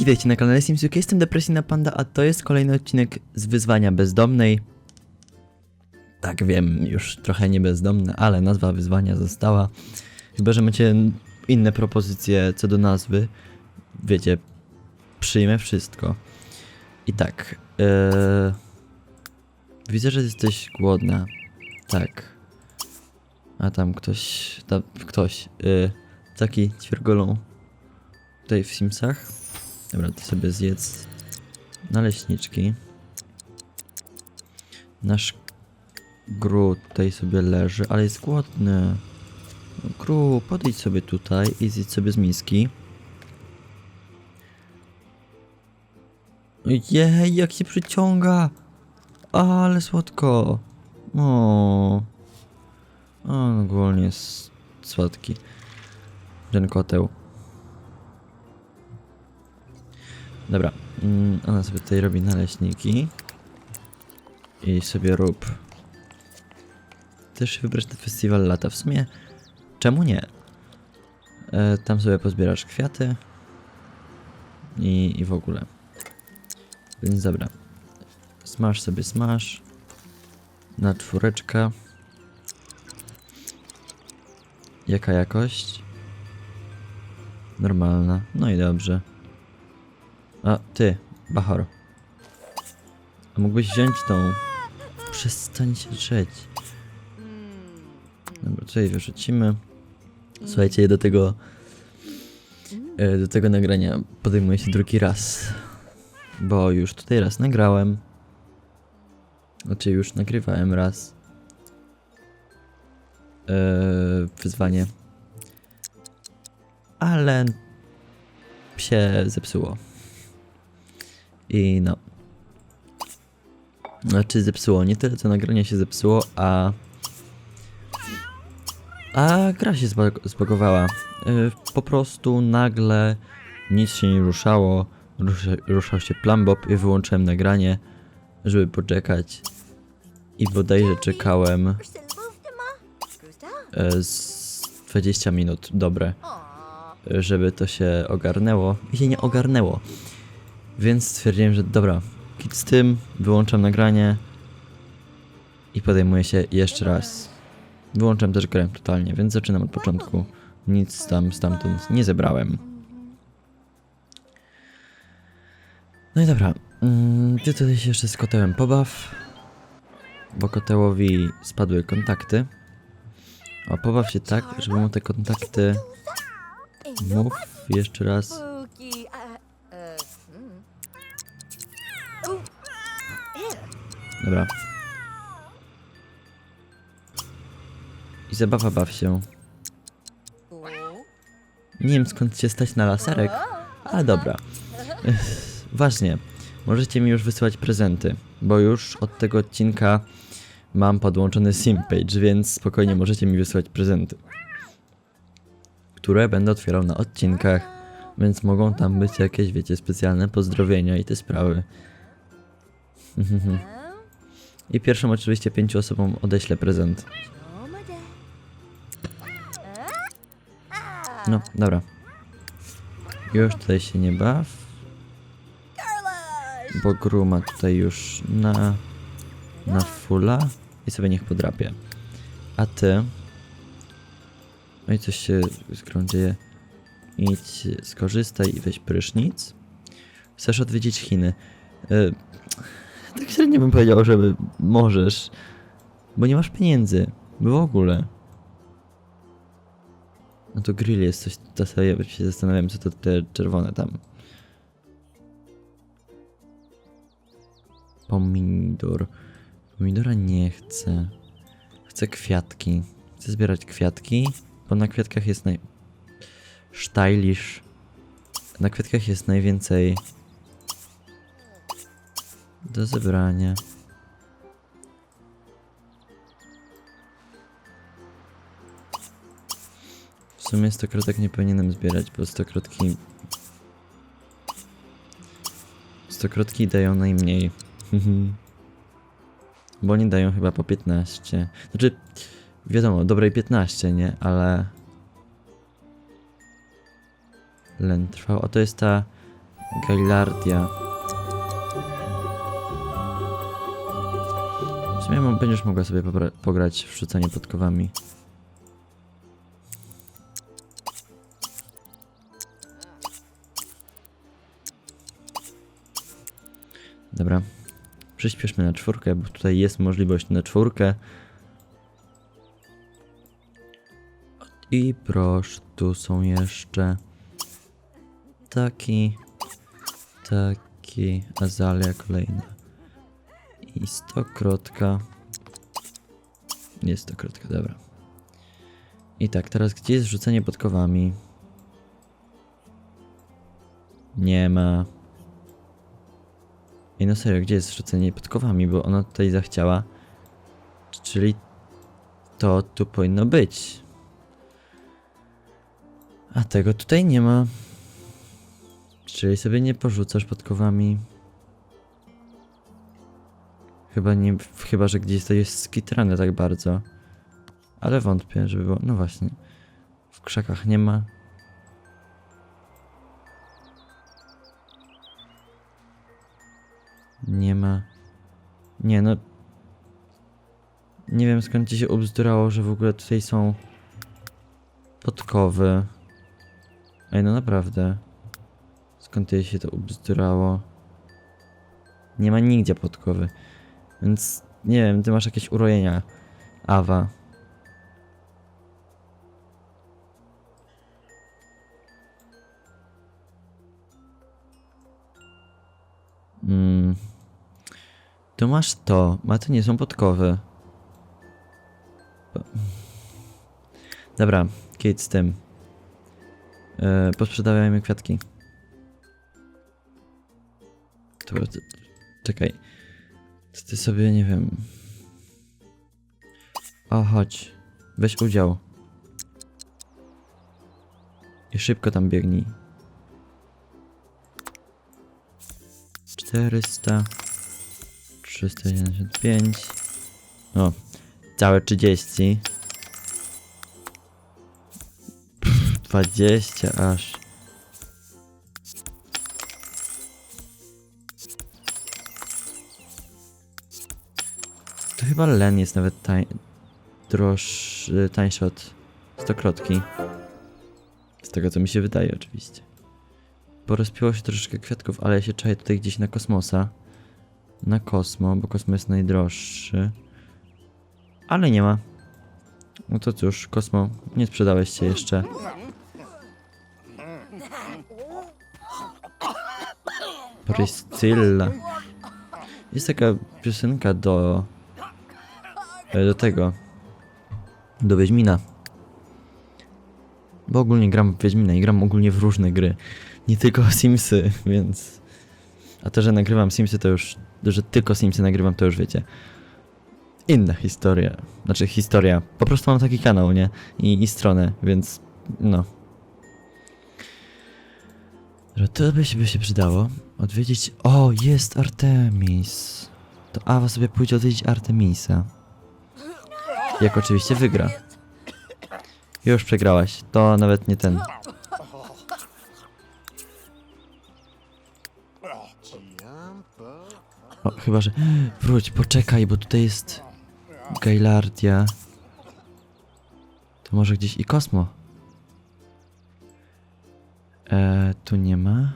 Witajcie na kanale SimsUK, jestem Depresyjna Panda, a to jest kolejny odcinek z wyzwania bezdomnej. Tak wiem, już trochę nie bezdomny, ale nazwa wyzwania została. Chyba, że macie inne propozycje co do nazwy. Wiecie, przyjmę wszystko. I tak, yy... widzę, że jesteś głodna. Tak. A tam ktoś, tam ktoś, yy, taki ćwiergolą tutaj w Simsach. Dobra, to sobie zjedz naleśniczki. Nasz Gru tutaj sobie leży, ale jest głodny. Gru, podejdź sobie tutaj i zjedz sobie z miski. Jej, jak się przyciąga! Ale słodko! O, On ogólnie jest słodki. Ten koteł. Dobra, mm, ona sobie tutaj robi naleśniki. I sobie rób. Też wybrać na festiwal lata. W sumie, czemu nie? E, tam sobie pozbierasz kwiaty. I, I w ogóle. Więc dobra. Smaż sobie smaż. Na czwóreczkę. Jaka jakość? Normalna. No i dobrze. A, ty, Bachor. A mógłbyś wziąć tą... Przestań się drzeć. Dobra, tutaj wyrzucimy. Słuchajcie, do tego... e, Do tego nagrania podejmuję się drugi raz. Bo już tutaj raz nagrałem. Znaczy już nagrywałem raz. E, wyzwanie. Ale się zepsuło. I no. Znaczy zepsuło, nie tyle co nagranie się zepsuło, a... A gra się zbag- zbagowała. Yy, po prostu nagle nic się nie ruszało. Rusza, ruszał się plumbob i wyłączyłem nagranie, żeby poczekać. I bodajże czekałem e, z 20 minut, dobre, żeby to się ogarnęło. I się nie ogarnęło. Więc stwierdziłem, że dobra, kit z tym, wyłączam nagranie i podejmuję się jeszcze raz. Wyłączam też grę totalnie, więc zaczynam od początku. Nic tam stamtąd nie zebrałem. No i dobra, ty tutaj się jeszcze z kotełem pobaw, bo kotełowi spadły kontakty. A pobaw się tak, żeby mu te kontakty... Mów jeszcze raz. Dobra. I zabawa baw się. Nie wiem skąd się stać na laserek, ale dobra. Ważnie, możecie mi już wysyłać prezenty, bo już od tego odcinka mam podłączony simpage, więc spokojnie możecie mi wysyłać prezenty. Które będę otwierał na odcinkach, więc mogą tam być jakieś, wiecie, specjalne pozdrowienia i te sprawy. I pierwszym oczywiście pięciu osobom odeślę prezent. No, dobra. Już tutaj się nie baw. Bo Gru ma tutaj już na... na fulla i sobie niech podrapie. A ty... No i coś się z grą dzieje. Idź, skorzystaj i weź prysznic. Chcesz odwiedzić Chiny. Y tak średnio bym powiedział, żeby możesz. Bo nie masz pieniędzy. W ogóle. No to grill jest coś, to sobie się zastanawiam, co to te czerwone tam. Pomidor. Pomidora nie chcę. Chcę kwiatki. Chcę zbierać kwiatki, bo na kwiatkach jest naj... Stylish. Na kwiatkach jest najwięcej do zebrania. W sumie stokrotek nie powinienem zbierać, bo stokrotki... Stokrotki dają najmniej. bo oni dają chyba po 15. Znaczy, wiadomo, dobrej 15, nie? Ale... Len trwał. A to jest ta Gaillardia. Będziesz mogła sobie pograć w rzucanie podkowami. Dobra. Przyspieszmy na czwórkę, bo tutaj jest możliwość na czwórkę. I proszę, tu są jeszcze taki, taki, azalia kolejna. I stokrotka. Jest stokrotka, dobra. I tak, teraz gdzie jest rzucenie podkowami? Nie ma. I no serio, gdzie jest rzucenie podkowami? Bo ona tutaj zachciała. Czyli to tu powinno być. A tego tutaj nie ma. Czyli sobie nie porzucasz podkowami. Chyba nie, chyba że gdzieś to jest skitrane tak bardzo. Ale wątpię, żeby było. No właśnie. W krzakach nie ma. Nie ma. Nie no. Nie wiem skąd ci się ubzdurało, że w ogóle tutaj są podkowy. Ej, no naprawdę. Skąd jej się to ubzdurało? Nie ma nigdzie podkowy. Więc nie wiem, ty masz jakieś urojenia. Awa. Mm. Tu masz to, a to nie są podkowy. Dobra, Kate z tym. Yy, kwiatki. Dobra, czekaj. To ty sobie, nie wiem... O, chodź. Weź udział. I szybko tam biegnij. 400 375 O, całe 30 Pff, 20 aż chyba len jest nawet tań... droższy, tańszy od stokrotki. Z tego co mi się wydaje oczywiście. Porozpiło się troszeczkę kwiatków, ale ja się czaję tutaj gdzieś na kosmosa. Na kosmo, bo kosmo jest najdroższy. Ale nie ma. No to cóż, kosmo, nie sprzedałeś się jeszcze. Priscilla. Jest taka piosenka do... Do tego. Do Wiedźmina. Bo ogólnie gram w Wiedźmina i gram ogólnie w różne gry. Nie tylko Simsy, więc... A to, że nagrywam Simsy to już... Że tylko Simsy nagrywam to już wiecie. Inna historia. Znaczy historia. Po prostu mam taki kanał, nie? I, i stronę, więc... No. Dobra, To by się, by się przydało. Odwiedzić... O, jest Artemis. To Awa sobie pójdzie odwiedzić Artemisa. Jak oczywiście wygra. Już przegrałaś. To nawet nie ten. O, chyba, że... Wróć, poczekaj, bo tutaj jest... Gaillardia. To może gdzieś i Kosmo. E, tu nie ma.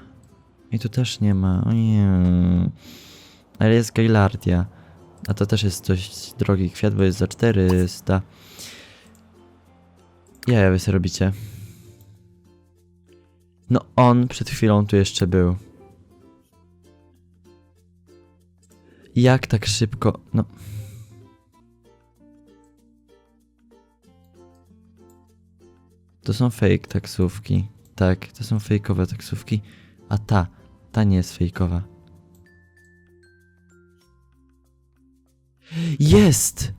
I tu też nie ma. Ale jest Gaillardia. A to też jest dość drogi kwiat, bo jest za 400. Ja wy sobie robicie. No on przed chwilą tu jeszcze był. Jak tak szybko? No. To są fake taksówki. Tak, to są fejkowe taksówki. A ta, ta nie jest fejkowa. Jest!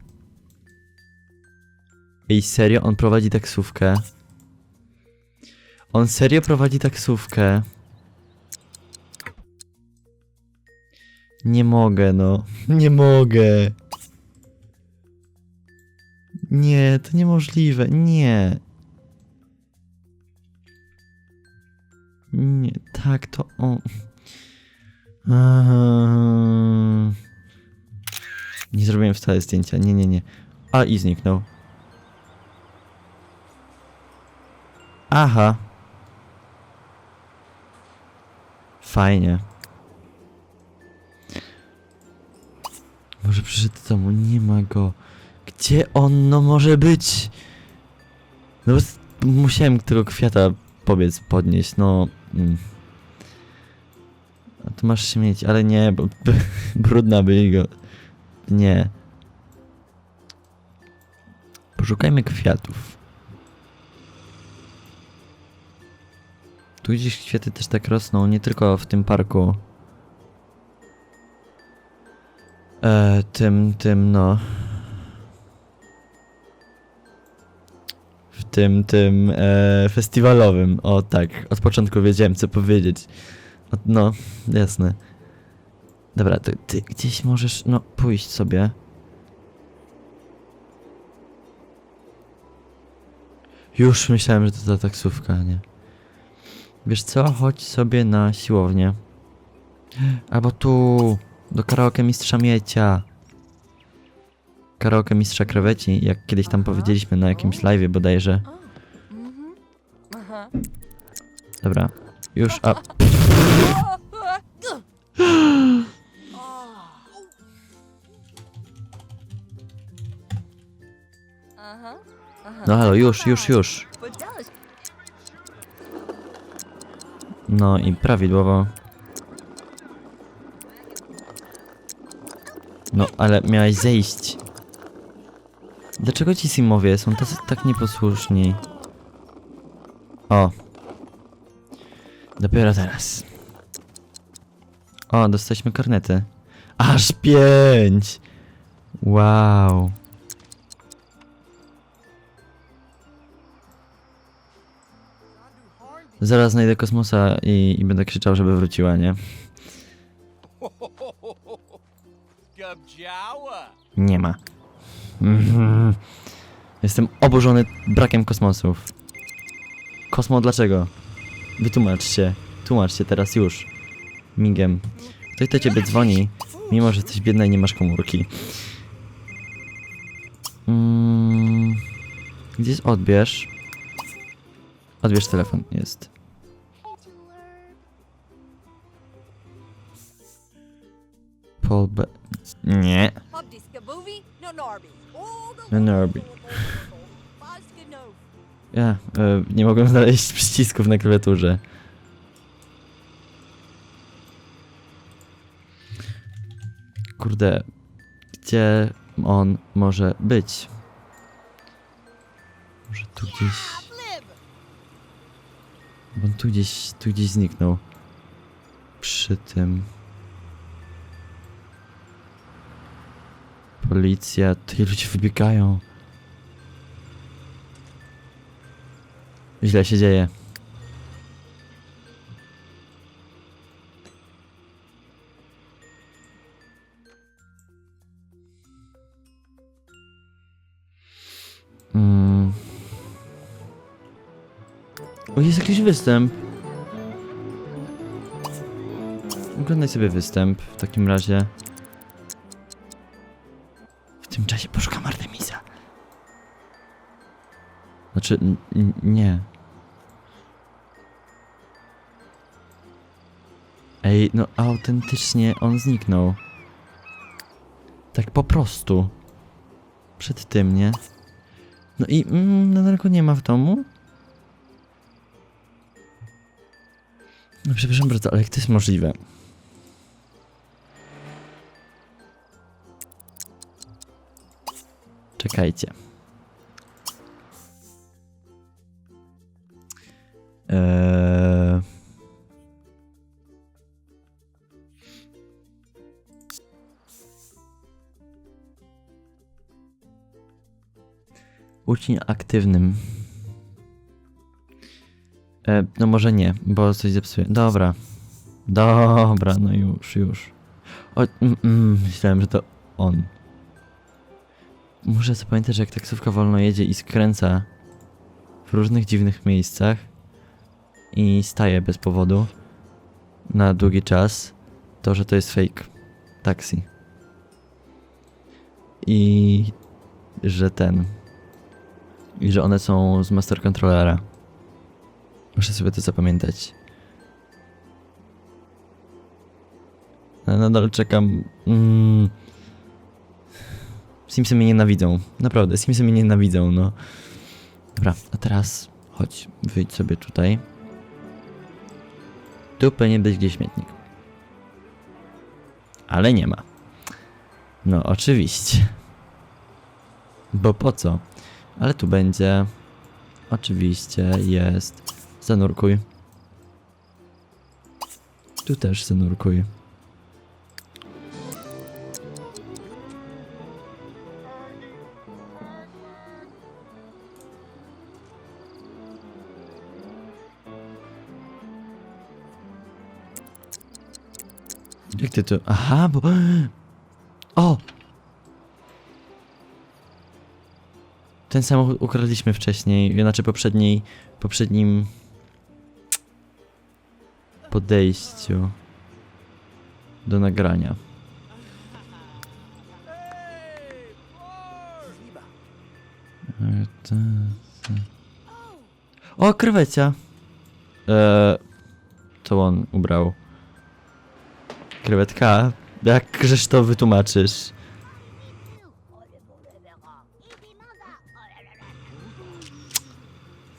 Ej, serio? On prowadzi taksówkę? On serio prowadzi taksówkę? Nie mogę, no. Nie mogę. Nie, to niemożliwe. Nie. Nie, tak, to on. Eee. Wcale zdjęcia. Nie, nie, nie. A i zniknął. Aha. Fajnie. Może przyszedł do domu, nie ma go. Gdzie on no może być? No musiałem tego kwiata pobiec podnieść, no. Mm. A tu masz śmieć, ale nie, bo brudna by go. Nie. Poszukajmy kwiatów. Tu gdzieś kwiaty też tak rosną, nie tylko w tym parku. E, tym, tym, no. W tym, tym e, festiwalowym. O tak, od początku wiedziałem co powiedzieć. O, no, jasne. Dobra, to ty gdzieś możesz, no, pójść sobie. Już myślałem, że to ta taksówka, nie? Wiesz co, chodź sobie na siłownię. Albo tu, do karaoke mistrza Miecia. Karaoke mistrza kreweci, jak kiedyś tam powiedzieliśmy na jakimś live'ie bodajże. Mhm. Dobra, już, a... Aha. No halo, już, już, już. No i prawidłowo. No, ale miałeś zejść. Dlaczego ci Simowie są tacy tak nieposłuszni? O. Dopiero teraz. O, dostaliśmy karnety. Aż pięć! Wow. Zaraz znajdę kosmosa i, i będę krzyczał, żeby wróciła, nie? Nie ma. Mhm. Jestem oburzony brakiem kosmosów. Kosmo, dlaczego? Wytłumacz się. Tłumacz się teraz już. Migiem. Ktoś do ciebie dzwoni, mimo że jesteś biedna i nie masz komórki. Mm. Gdzie jest odbierz? Odbierz telefon, jest. Paul B... Nie. No Norby. No Norby. Ja e, nie mogłem znaleźć przycisków na klawiaturze. Kurde, gdzie on może być? Może tu gdzieś. Bo on tu gdzieś, tu gdzieś zniknął. Przy tym. Policja, tutaj ludzie wybiegają. Źle się dzieje. Mm. O, jest jakiś występ. Oglądaj sobie występ w takim razie. Znaczy, nie. Ej, no autentycznie on zniknął. Tak po prostu. Przed tym, nie? No i mm, nadal go nie ma w domu? No przepraszam bardzo, ale jak to jest możliwe? Czekajcie. Eee... Uczeń aktywnym. E, no może nie, bo coś zepsuje. Dobra. Dobra, no już, już. O, mm, mm, myślałem, że to on. Muszę sobie pamiętać, że jak taksówka wolno jedzie i skręca w różnych dziwnych miejscach i staje bez powodu na długi czas, to że to jest fake taxi. I że ten. I że one są z Master Controllera. Muszę sobie to zapamiętać. Ale nadal czekam. Mm. Simsy mnie nienawidzą. Naprawdę, Simsy mnie nienawidzą, no. Dobra, a teraz chodź, wyjdź sobie tutaj. Tu powinien być gdzieś śmietnik. Ale nie ma. No, oczywiście. Bo po co? Ale tu będzie. Oczywiście jest. Zanurkuj. Tu też zanurkuj. Jak ty to... Aha, bo... O! Ten samochód ukradliśmy wcześniej, znaczy poprzedniej... poprzednim... podejściu do nagrania. To- to- O, krewecia! Eee, co on ubrał? Krewetka? Jak to wytłumaczysz?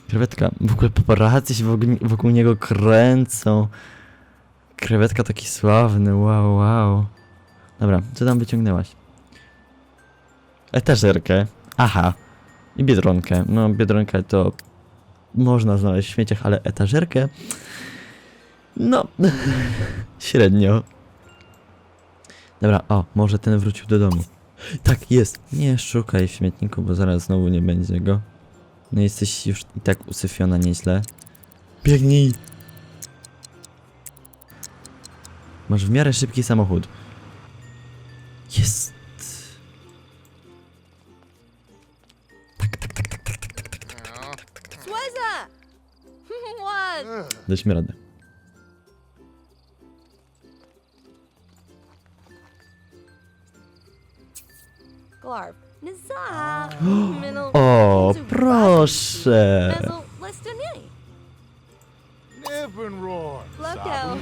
Krewetka. W ogóle paparazzi się wokół, wokół niego kręcą. Krewetka taki sławny, wow, wow. Dobra, co tam wyciągnęłaś? Etażerkę. Aha. I biedronkę. No, biedronkę to można znaleźć w śmieciach, ale etażerkę... No, średnio. Dobra, o, może ten wrócił do domu. Tak, jest. Nie szukaj w śmietniku, bo zaraz znowu nie będzie go. No jesteś już i tak usyfiona nieźle. Biegnij! Masz w miarę szybki samochód. Jest. Tak, tak, tak, tak, tak, tak, tak, tak, tak, tak, tak, tak. Sweza! what? Daliśmy radę. Glarb. Nizah. Minnow. O, Zu- proszę! Bezel. Lestany. Nevenroar.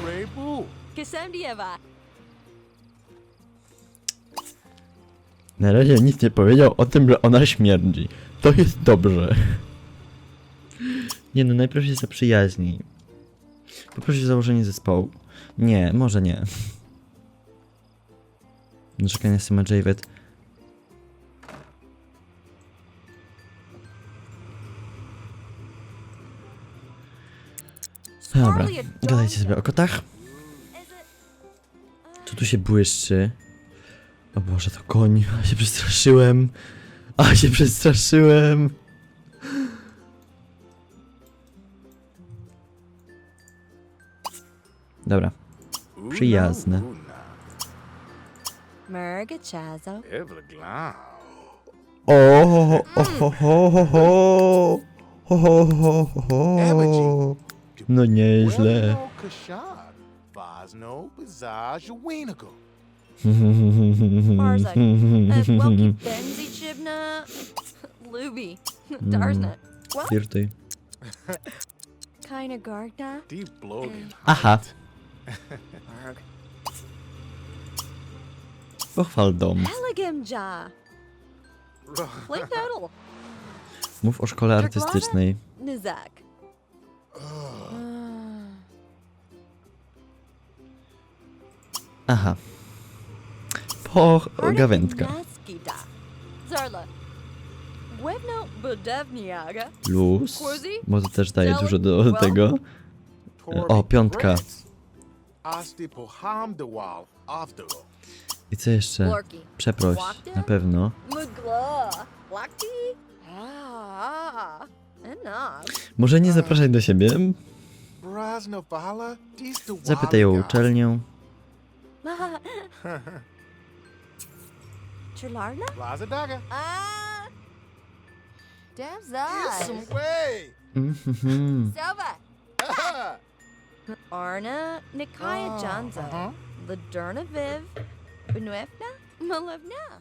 Rebu. Kasemdieva. Na razie nic nie powiedział o tym, że ona śmierdzi. To jest dobrze. Nie no, najpierw się zaprzyjaźnij. Poprosi o założenie zespołu. Nie, może nie. Narzekania Sima Javet. Dobra, gadajcie sobie o kotach. Co tu się błyszczy? O Boże, to koń. A się przestraszyłem. A się przestraszyłem. Dobra. Przyjazne. O, ho, ho, ho, ho, ho, ho. Ho, ho, ho, ho, ho. No nieźle. Barzak. E, Welki Benzicibna. Lubi. Darznet. What? Flirtuj. Kaina Garda. Aha, pochwal dom. Mów o szkole artystycznej. Aha. Po gawędka. Luz. Może też daje dużo do tego. O, piątka. I co jeszcze? Przeproś, na pewno. Może nie zapraszać do siebie? Zapytaj o uczelnię. Trlarna? Mm-hmm. Arna Nikaya Janza. Laderna Viv. Benuefna Malevna.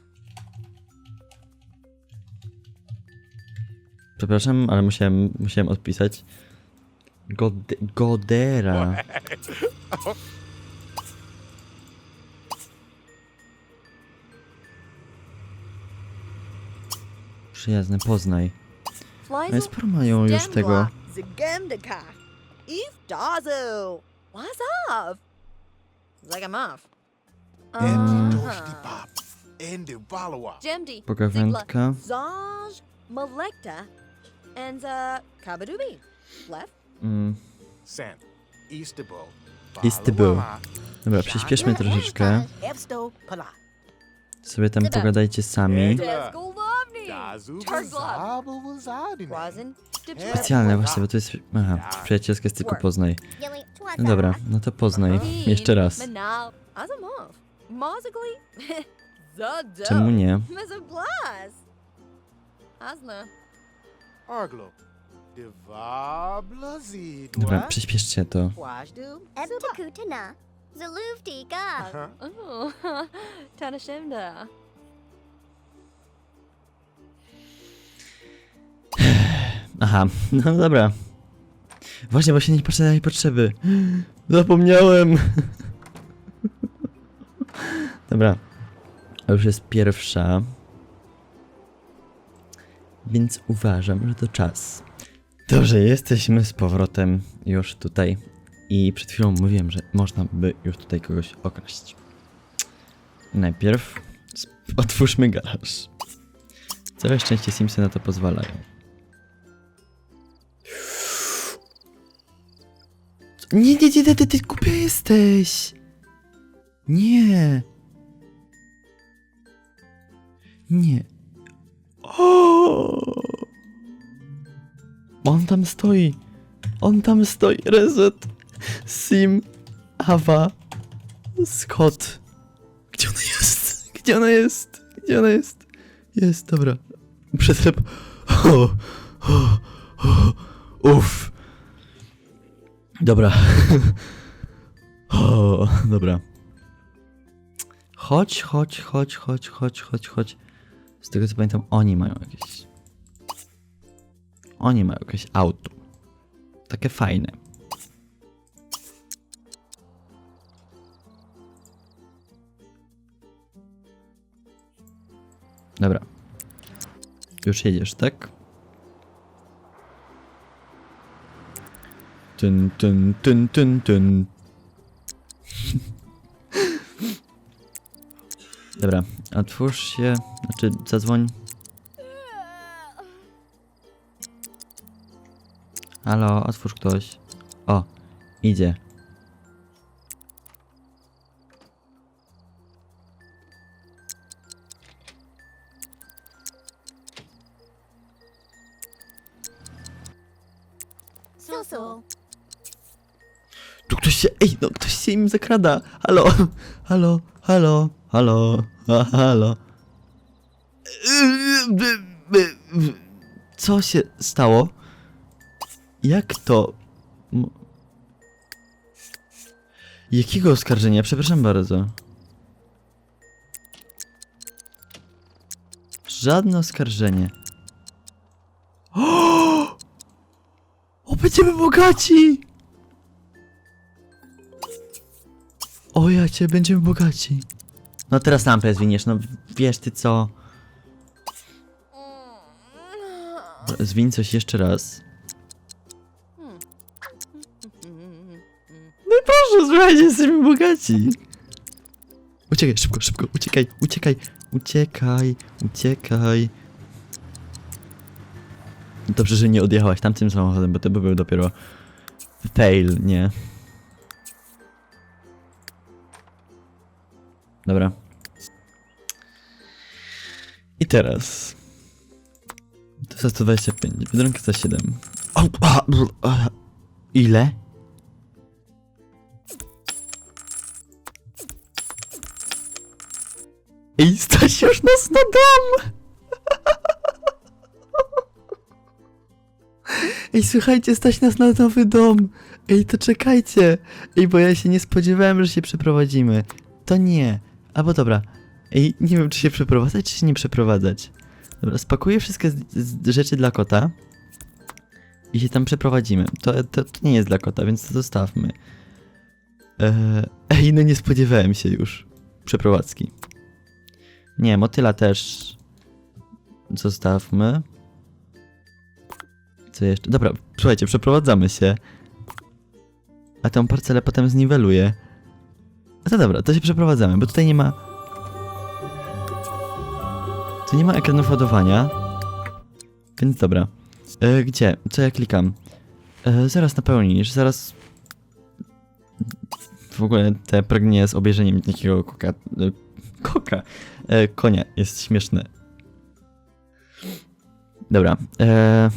Przepraszam, ale musiałem, musiałem odpisać. God Godera. Przyjazne, poznaj. No jest sporo mają już tego. Zagemdaka. Eve Dazu. What's up? Jemdi. Pogawędka. Zaj Malekta. And uh Kabadubi. Left. Mm. Balawala, Dobra, przyspieszmy troszeczkę. Sobie tam pogadajcie sami. Specjalne właśnie, bo to jest... Aha, przyjacielskie jest tylko poznaj. No dobra, no to poznaj. Jeszcze raz. Czemu nie? Arglo. Devabla Zidwa. Dobra, przyspieszcie to. Wajdu. Ebtakutana. Zaluvtika. Uh-huh. Oh. Tanashimda. Aha, no dobra. Właśnie, właśnie nie patrzę na jej potrzeby. Zapomniałem. Dobra. A już jest pierwsza. Więc uważam, że to czas. Dobrze, jesteśmy z powrotem już tutaj. I przed chwilą mówiłem, że można by już tutaj kogoś okraść. Najpierw otwórzmy garaż. Całe szczęście Simsy na to pozwalają. Nie, nie, nie, nie, ty, ty głupia jesteś! Nie! Nie. On tam stoi. On tam stoi. Reset. Sim. Awa. Scott. Gdzie ona jest? Gdzie ona jest? Gdzie ona jest? Jest, dobra. Przetrep. Uff. Dobra. dobra. Chodź, chodź, chodź, chodź, chodź, chodź, chodź. Z tego co pamiętam, oni mają jakieś. Oni mają jakieś auto. Takie fajne. Dobra. Już jedziesz, tak? Tyn, tyn, tyn, tyn, tyn. Dobra, otwórz się, znaczy zadzwoń. Halo, otwórz ktoś. O, idzie. Susu. Tu ktoś się, ej, no ktoś się im zakrada. Halo, halo, halo, halo, ha, halo. Co się stało? Jak to? Jakiego oskarżenia? Przepraszam bardzo. Żadne oskarżenie. O! O, będziemy bogaci! O ja cię, będziemy bogaci. No teraz lampę zwiniesz, no wiesz ty co. Zwiń coś jeszcze raz. No proszę, słuchajcie, jesteśmy bogaci. Uciekaj, szybko, szybko, uciekaj, uciekaj, uciekaj, uciekaj. Dobrze, że nie odjechałaś tamtym samochodem, bo to by był dopiero fail, nie? Dobra. I teraz. Za 125, Biedronka za 7. O, a, bl- a, ile? Ej, stać już nas na dom! Ej, słuchajcie, stać nas na nowy dom! Ej, to czekajcie! Ej, bo ja się nie spodziewałem, że się przeprowadzimy. To nie. Albo dobra. Ej, nie wiem, czy się przeprowadzać, czy się nie przeprowadzać. Dobra, spakuję wszystkie z, z rzeczy dla kota i się tam przeprowadzimy. To, to, to nie jest dla kota, więc to zostawmy. Eee, ej, no nie spodziewałem się już przeprowadzki. Nie, motyla też zostawmy. Co jeszcze? Dobra, słuchajcie, przeprowadzamy się. A tę parcelę potem zniweluję. No dobra, to się przeprowadzamy, bo tutaj nie ma... Nie ma ekranów ładowania. Więc dobra. E, gdzie? Co ja klikam? E, zaraz napełnisz, zaraz... W ogóle te pragnienie z obejrzeniem takiego koka... E, koka. E, konia jest śmieszne. Dobra. E...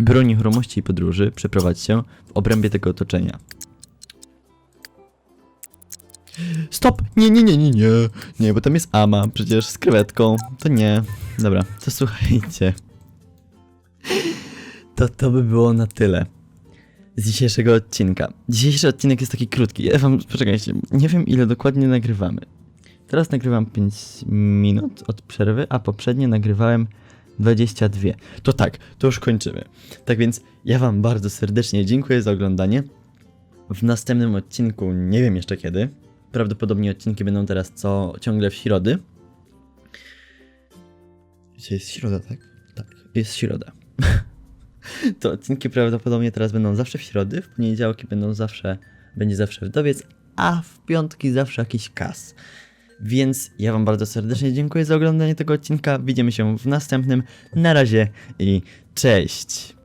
Biuro nieruchomości i podróży przeprowadź się w obrębie tego otoczenia. Stop! Nie, nie, nie, nie, nie. Nie, bo tam jest Ama, przecież z krewetką. To nie. Dobra, to słuchajcie. To to by było na tyle z dzisiejszego odcinka. Dzisiejszy odcinek jest taki krótki. Ja wam, poczekajcie, nie wiem ile dokładnie nagrywamy. Teraz nagrywam 5 minut od przerwy, a poprzednio nagrywałem 22. To tak, to już kończymy. Tak więc ja wam bardzo serdecznie dziękuję za oglądanie. W następnym odcinku, nie wiem jeszcze kiedy, prawdopodobnie odcinki będą teraz co ciągle w środy. Dzisiaj jest środa, tak? Tak, jest środa. to odcinki prawdopodobnie teraz będą zawsze w środy, w poniedziałki będą zawsze, będzie zawsze wdowiec, a w piątki zawsze jakiś kas. Więc ja Wam bardzo serdecznie dziękuję za oglądanie tego odcinka. Widzimy się w następnym. Na razie i cześć!